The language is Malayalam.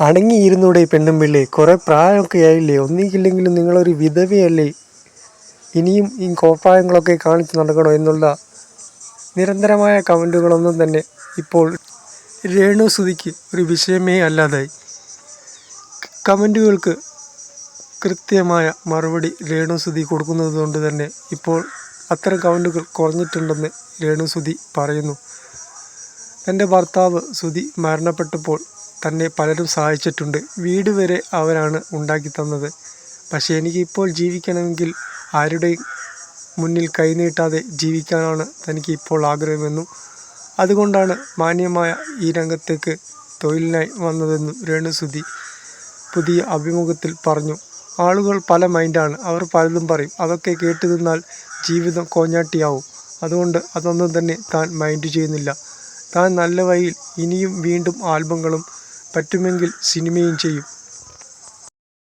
അടങ്ങിയിരുന്നൂടെ പെണ്ണും പിള്ളേ? കുറേ പ്രായമൊക്കെ ആയില്ലേ ഒന്നിക്കില്ലെങ്കിലും നിങ്ങളൊരു വിധവയല്ലേ? ഇനിയും ഈ കോപ്പായങ്ങളൊക്കെ കാണിച്ചു നടക്കണോ എന്നുള്ള നിരന്തരമായ കമന്റുകളൊന്നും തന്നെ ഇപ്പോൾ രേണു സുതിക്ക് ഒരു വിഷയമേ അല്ലാതായി. കമന്റുകൾക്ക് കൃത്യമായ മറുപടി രേണു സുതി കൊടുക്കുന്നത് കൊണ്ട് തന്നെ ഇപ്പോൾ അത്തരം കമന്റുകൾ കുറഞ്ഞിട്ടുണ്ടെന്ന് രേണു സുതി പറയുന്നു. തന്റെ ഭർത്താവ് സുധി മരണപ്പെട്ടപ്പോൾ തന്നെ പലരും സഹായിച്ചിട്ടുണ്ട്. വീട് വരെ അവരാണ് ഉണ്ടാക്കി തന്നത്. പക്ഷേ എനിക്കിപ്പോൾ ജീവിക്കണമെങ്കിൽ ആരുടെയും മുന്നിൽ കൈനീട്ടാതെ ജീവിക്കാനാണ് തനിക്ക് ഇപ്പോൾ ആഗ്രഹമെന്നും അതുകൊണ്ടാണ് മാന്യമായ ഈ രംഗത്തേക്ക് തൊഴിലിനായി വന്നതെന്നും രേണുസുധി പുതിയ അഭിമുഖത്തിൽ പറഞ്ഞു. ആളുകൾ പല മൈൻഡാണ്. അവർ പലതും പറയും. അതൊക്കെ കേട്ടു നിന്നാൽ ജീവിതം കോഞ്ഞാട്ടിയാവും. അതുകൊണ്ട് അതൊന്നും തന്നെ താൻ മൈൻഡ് ചെയ്യുന്നില്ല. താൻ നല്ല വഴിയിൽ ഇനിയും വീണ്ടും ആൽബങ്ങളും പറ്റുമെങ്കിൽ സിനിമയും ചെയ്യും.